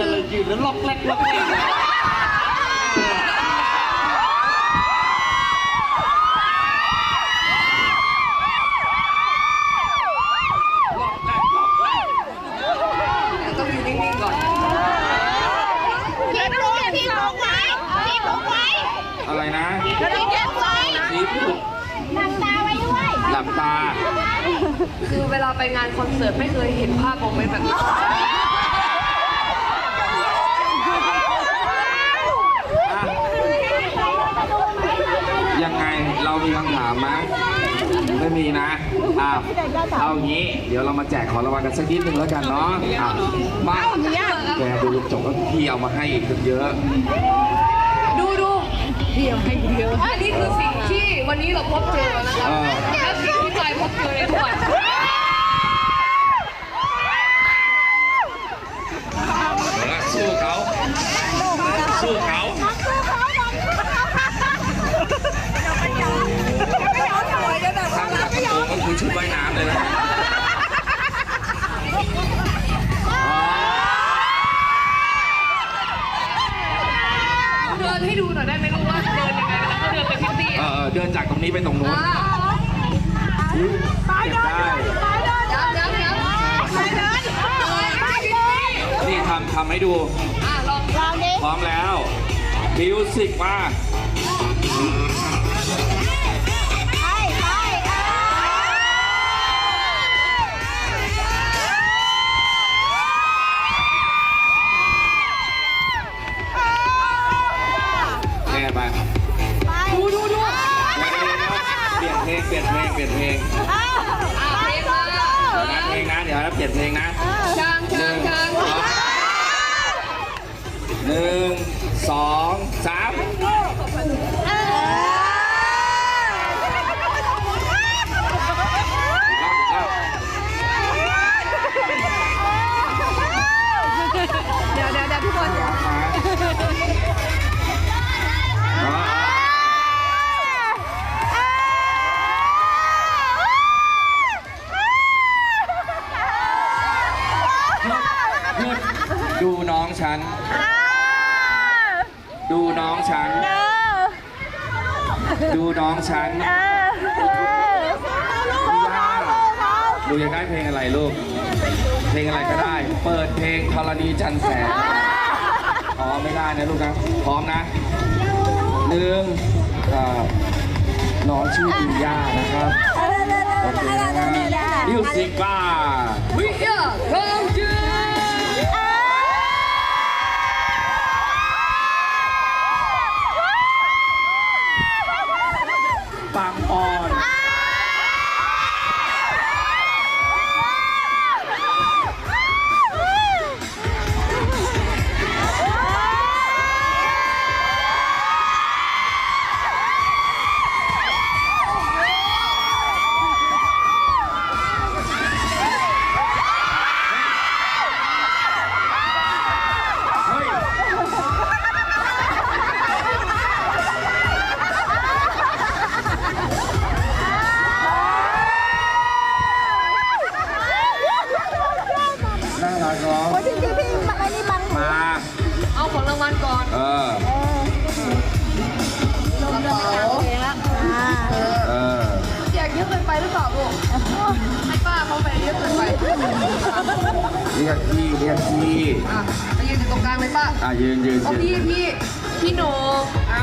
นั่นเลยยืนแล้วล็อกแรกล็อกแรกต้องอยู่นิ่งๆก่อน พี่ลุกพี่ลุกไว้พี่ลุกไว้อะไรนะ พี่ลุกไว้นี่พูดหลับตาไว้ด้วยหลับตา คือเวลาไปงานคอนเสิร์ตไม่เคยเห็นภาพโมเมนต์แบบนี้ อะยังไงเรามีคำถามไหม ไม่มีนะอ้าวเอางี้ เดี๋ยวเรามาแจกของรางวัลกันสักนิดนึงแล้วกันเนาะอะมาแกดูลูกจบก็พี่เอามาให้อีกตั้งเยอะดูดูเดียวให้เยอะอันนี้คือสิ่งที่วันนี้เราพบเจอนะคะเออ และสิ่งที่ เลยนะเดินให้ดูหน่อยได้ไหมลูกว่าเดินยังไงแล้วก็เดินไปพิตตี้เออเดินจากตรงนี้ไปตรงนู้นอ่าเก็บได้ย้ำย้ำย้ำไปเดินไปพิตตี้นี่ทำทำให้ดูอะลองลองดิพร้อมแล้วมิวสิกมา แน่ไปดูดูดูเดี๋ยวเดี๋ยวเดี๋ยวเปลี่ยนเพลงเปลี่ยนเพลงอะเพลงมาเดี๋ยวนะเพลงนะเดี๋ยวนะเปลี่ยนเพลงนะช้างช้างช้างหนึ่งสองสาม ดดูน้องฉัน ดูน้องฉัน ดูน้องฉันหนูอยากได้เพลงอะไรลูก เพลงอะไรก็ได้ เปิดเพลงธรณีจันทร์แสงอ๋อไม่ได้นะลูกนะ พร้อมนะหนึ่งเอ่อน้องชื่อคุณย่านะครับโอเคนะมิวสิกบ้าวิยาทองจืด รักเนาะจริงๆพี่มันไอ้นี่บังมา เอาของรางวัลก่อนเออกระเป๋าเออ อยากเยอะเกินไปหรือเปล่าลูกให้ป้าเขาไปเยอะเกินไปเรียกพี่ เรียกพี่ อะไปยืนอยู่ตรงกลางเลยป้าอะยืนยืนเอายืนพี่พี่พี่โหนกอะ